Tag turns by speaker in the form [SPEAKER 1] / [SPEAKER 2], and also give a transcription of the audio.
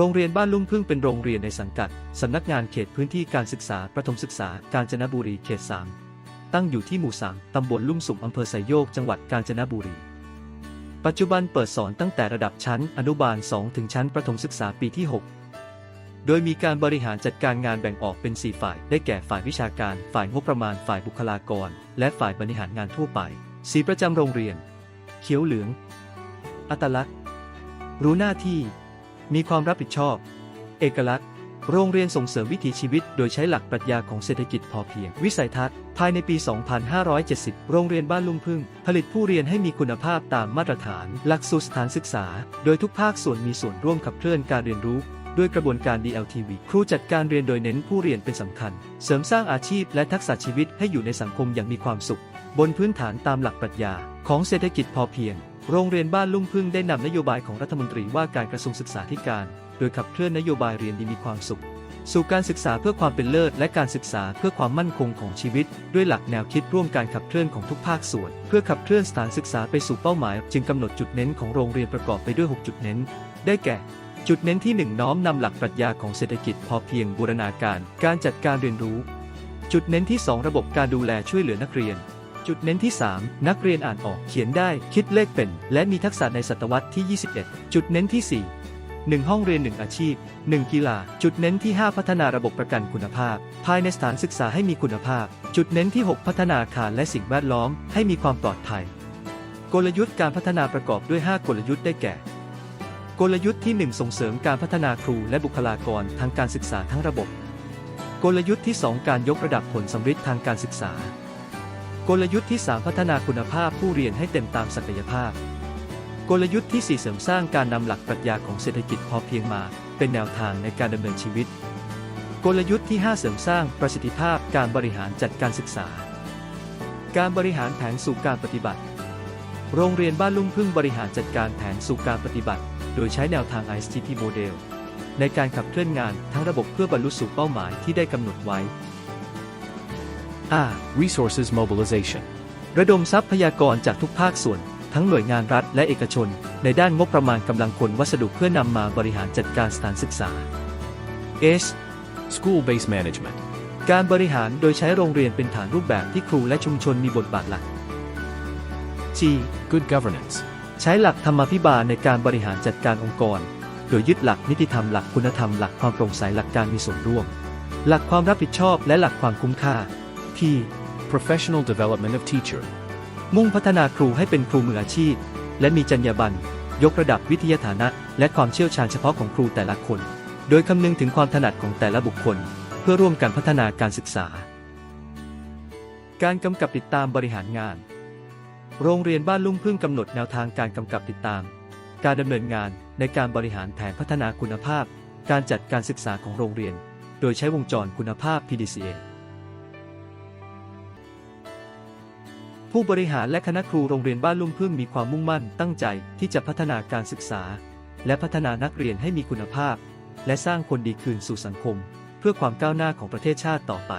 [SPEAKER 1] โรงเรียนบ้านลุ่มพึ่งเป็นโรงเรียนในสังกัด สำนักงานเขตพื้นที่การศึกษาประถมศึกษากาญจนบุรีเขต 3 ตั้งอยู่ที่หมู่ 3 ตำบลลุ่มสุมอำเภอไซโยก จังหวัดกาญจนบุรี ปัจจุบันเปิดสอนตั้งแต่ระดับชั้นอนุบาล 2 ถึงชั้นประถมศึกษาปีที่ 6 โดยมีการบริหารจัดการงานแบ่งออกเป็น 4 ฝ่าย ได้แก่ฝ่ายวิชาการ ฝ่ายงบประมาณ ฝ่ายบุคลากร และฝ่ายบริหารงานทั่วไป สีประจำโรงเรียน เขียวเหลือง อัตลักษณ์ รู้หน้าที่ มีความรับผิดชอบ เอกลักษณ์ โรงเรียนส่งเสริมวิถีชีวิต โดยใช้หลักปรัชญาของเศรษฐกิจพอเพียง วิสัยทัศน์ ภายในปี 2570 โรงเรียนบ้านลุ่มพึ่ง ผลิตผู้เรียนให้มีคุณภาพตามมาตรฐาน หลักสูตรสถานศึกษา โดยทุกภาคส่วนมีส่วนร่วมขับเคลื่อนการเรียนรู้ด้วยกระบวนการ DLTV ครูจัดการเรียนโดยเน้นผู้เรียนเป็นสำคัญ เสริมสร้างอาชีพและทักษะชีวิตให้อยู่ในสังคมอย่างมีความสุข บนพื้นฐานตามหลักปรัชญาของเศรษฐกิจพอเพียง โรงเรียนบ้านลุ่มพึ่งได้นำนโยบายของรัฐมนตรีว่าการกระทรวงศึกษาธิการ โดยขับเคลื่อนนโยบายเรียนดีมีความสุข สู่การศึกษาเพื่อความเป็นเลิศ และการศึกษาเพื่อความมั่นคงของชีวิต ด้วยหลักแนวคิดร่วมการขับเคลื่อนของทุกภาคส่วน เพื่อขับเคลื่อนสถานศึกษาไปสู่เป้าหมาย จึงกำหนดจุดเน้นของโรงเรียนประกอบไปด้วย 6 จุดเน้น ได้แก่จุดเน้นที่ 1 น้อมนำหลักปรัชญาของเศรษฐกิจพอเพียงบูรณาการ การจัดการเรียนรู้ จุดเน้นที่ 2 ระบบการดูแลช่วยเหลือนักเรียน จุดเน้นที่ 3 นักเรียนอ่านออกเขียนได้คิดเลขเป็น และมีทักษะในศตวรรษที่ 21 จุดเน้นที่ 4 1 ห้องเรียน 1 อาชีพ 1 กีฬา จุดเน้นที่ 5 พัฒนาระบบประกันคุณภาพ ภายในสถานศึกษาให้มีคุณภาพ จุดเน้นที่ 6 พัฒนาอาคารและสิ่งแวดล้อม ให้มีความปลอดภัย กลยุทธ์การพัฒนาประกอบด้วย 5 กลยุทธ์ได้แก่ กลยุทธ์ที่ 1 ส่งเสริมการพัฒนาครูและบุคลากรทางการศึกษาทั้งระบบ กลยุทธ์ที่ 2 การยกระดับผลสำฤทธิ์ทางการศึกษา กลยุทธ์ที่ 3 พัฒนาคุณภาพผู้เรียนให้เต็มตามศักยภาพ กลยุทธ์ที่ 4 เสริมสร้างการนำหลักปรัชญาของเศรษฐกิจพอเพียงมา เป็นแนวทางในการดำเนินชีวิต กลยุทธ์ที่ 5 เสริมสร้างประสิทธิภาพการบริหารจัดการศึกษา การบริหารแผนสู่การปฏิบัติ โรงเรียนบ้านลุ่มพึ่งบริหารจัดการแผนสู่การปฏิบัติ โดยใช้แนวทาง ISTP Model ในการขับเคลื่อนงานทั้งระบบเพื่อบรรลุสู่เป้าหมายที่ได้กำหนดไว้ R
[SPEAKER 2] Resources mobilization.
[SPEAKER 1] ระดมทรัพยากรจากทุกภาคส่วน ทั้งหน่วยงานรัฐและเอกชน ในด้านงบประมาณกำลังคนวัสดุเพื่อนำมาบริหารจัดการสถานศึกษา S
[SPEAKER 2] School based management.
[SPEAKER 1] การบริหารโดยใช้โรงเรียนเป็นฐานรูปแบบที่ครูและชุมชนมีบทบาทหลัก G
[SPEAKER 2] Good governance.
[SPEAKER 1] ใช้หลักธรรมาภิบาลในการบริหารจัดการองค์กร โดยยึดหลักนิติธรรมหลักคุณธรรมหลักความโปร่งใสหลักการมีส่วนร่วม หลักความรับผิดชอบและหลักความคุ้มค่า T
[SPEAKER 2] Professional development of teacher.
[SPEAKER 1] มุ่งพัฒนาครูให้เป็นครูมืออาชีพ และมีจรรยาบรรณยกระดับวิทยาฐานะ และความเชี่ยวชาญเฉพาะของครูแต่ละคน โดยคำนึงถึงความถนัดของแต่ละบุคคล เพื่อร่วมกันพัฒนาการศึกษา การกำกับติดตามบริหารงาน โรงเรียนบ้านลุ่มพึ่งกำหนดแนวทางการกำกับติดตาม การดำเนินงานในการบริหารแผนพัฒนาคุณภาพ การจัดการศึกษาของโรงเรียน โดยใช้วงจรคุณภาพ PDCA ผู้บริหารและคณะครูโรงเรียนบ้านลุ่มพึ่งมีความมุ่งมั่นตั้งใจที่จะพัฒนาการศึกษา และพัฒนานักเรียนให้มีคุณภาพ และสร้างคนดีคืนสู่สังคม เพื่อความก้าวหน้าของประเทศชาติต่อไป